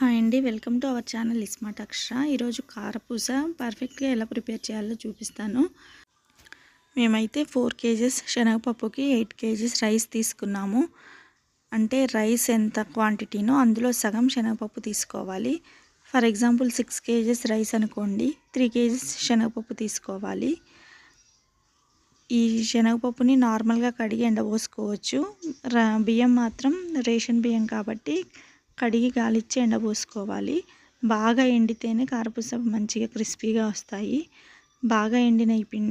Hi అండి. Welcome to our channel ismart Akshara. ఈరోజు కారపూస పర్ఫెక్ట్గా ఎలా ప్రిపేర్ చేయాలో చూపిస్తాను. మేమైతే ఫోర్ కేజెస్ శనగపప్పుకి ఎయిట్ కేజెస్ రైస్ తీసుకున్నాము. అంటే రైస్ ఎంత క్వాంటిటీనో అందులో సగం శనగపప్పు తీసుకోవాలి. For example six kgs rice అనుకోండి త్రీ కేజెస్ శనగపప్పు తీసుకోవాలి. ఈ శనగపప్పుని నార్మల్గా కడిగి ఎండబోసుకోవచ్చు. బియ్యం మాత్రం రేషన్ బియ్యం కాబట్టి కడిగి గాలిచ్చి ఎండబోసుకోవాలి బాగా ఎండితేనే కారపూస మంచిగా క్రిస్పీగా వస్తాయి. బాగా ఎండిన ఈ పిం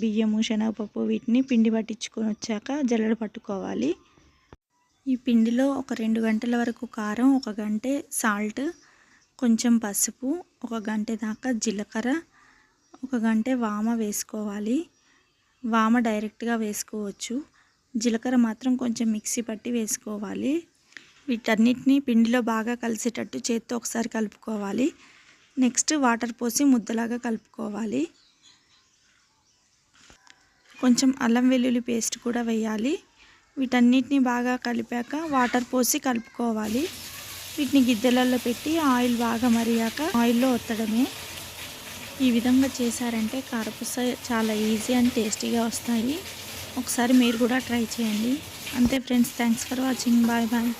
బియ్యము శనగపప్పు వీటిని పిండి పట్టించుకొని వచ్చాక జల్లెడ పట్టుకోవాలి. ఈ పిండిలో ఒక రెండు గంటల వరకు కారం ఒక గంటే సాల్ట్ కొంచెం పసుపు ఒక గంట దాకా జీలకర్ర ఒక గంట వామ వేసుకోవాలి. వామ డైరెక్ట్గా వేసుకోవచ్చు. జీలకర్ర మాత్రం కొంచెం మిక్సీ పట్టి వేసుకోవాలి. వీటన్నిటిని పిండిలో బాగా కలిసేటట్టు చేత్తో ఒకసారి కలుపుకోవాలి. నెక్స్ట్ వాటర్ పోసి ముద్దలాగా కలుపుకోవాలి. కొంచెం అల్లం వెల్లుల్లి పేస్ట్ కూడా వేయాలి. వీటన్నిటిని బాగా కలిపాక వాటర్ పోసి కలుపుకోవాలి. వీటిని గిద్దెలలో పెట్టి ఆయిల్ బాగా మరిగాక ఆయిల్లో ఒత్తడమే. ఈ విధంగా చేశారంటే కారపూస చాలా ఈజీ అండ్ టేస్టీగా వస్తాయి. ఒకసారి మీరు కూడా ట్రై చేయండి. అంతే friends thanks for watching. Bye bye.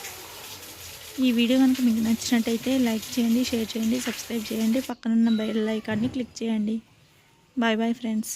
ఈ వీడియో కనుక మీకు నచ్చినట్టయితే లైక్ చేయండి షేర్ చేయండి సబ్స్క్రైబ్ చేయండి. పక్కనున్న బెల్ ఐకాన్ని క్లిక్ చేయండి. Bye bye friends.